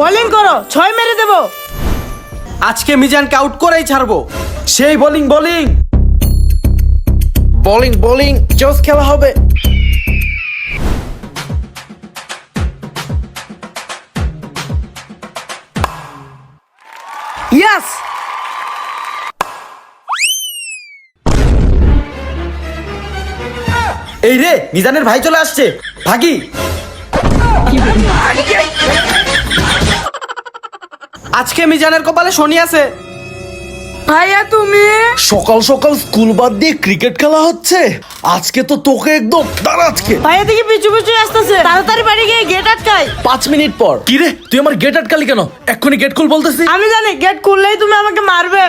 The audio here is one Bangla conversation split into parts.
বোলিং করো ছয় মেরে দেবো। আজকে মিজানকে আউট করেই ছাড়বো। সেই বোলিং বোলিং বোলিং বোলিং জোস খেলা হবে। ইয়াস এই রে মিজানের ভাই চলে আসছে। ভাগি। আজকে মিজানের কপালে শনি আছে। ভাইয়া তুমি? সকাল সকাল স্কুল বাদ দিয়ে ক্রিকেট খেলা হচ্ছে। আজকে তো তোকে একদম দাঁড়া আজকে। ভাইয়া দেখি পিছু পিছু আসতেছে। তাড়াতাড়ি বাড়ি গিয়ে গেট আটকাই। পাঁচ মিনিট পর। কি রে তুই আমার গেট আটকালি কেন? এক্ষুনি গেট খুল বলতেছি। আমি জানি গেট খুললেই তুমি আমাকে মারবে।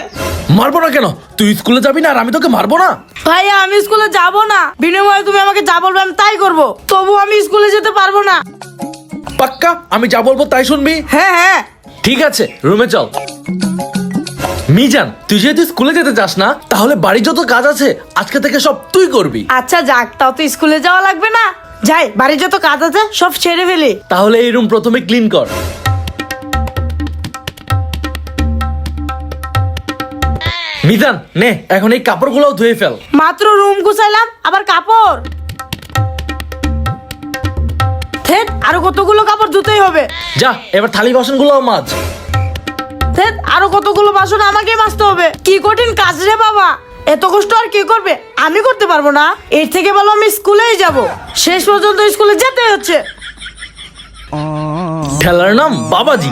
মারবো না কেন? তুই স্কুলে যাবি না আর আমি তোকে মারবো না? ভাইয়া আমি স্কুলে যাব না। বিনিময়ে তুমি আমাকে যা বলবে আমি তাই করব। তবু আমি স্কুলে যেতে পারব না। পাক্কা? আমি যা বলব তাই শুনবি? হ্যাঁ হ্যাঁ। ঠিক আছে রুমে চল। মিজান তুই যেহেতু স্কুলে যেতে চাস না তাহলে বাড়ি যত কাজ আছে আজকে থেকে সব তুই করবি। আচ্ছা যাক তাও তো স্কুলে যাওয়া লাগবে না। যাই বাড়ির যত কাজ আছে সব ছেড়ে ফেলি। তাহলে এই রুম প্রথমে ক্লিন কর। মিজান নে এখন এই কাপড়গুলোও ধুয়ে ফেল। মাত্র রুম গুছাইলাম আবার কাপড়। আরও কতগুলো কাপড় ধুতেই হবে? যা এবার থালি বাসনগুলো মাছ ধ্যাত, আরও কতগুলো বাসন আমাকে মাজতে হবে? কি কঠিন কাজ রে বাবা। এত কষ্ট আর কে করবে? আমি করতে পারব না। এর থেকে ভালো আমি স্কুলেই যাব। শেষ পর্যন্ত স্কুলে যেতে হচ্ছে। খেলার নাম বাবাজি।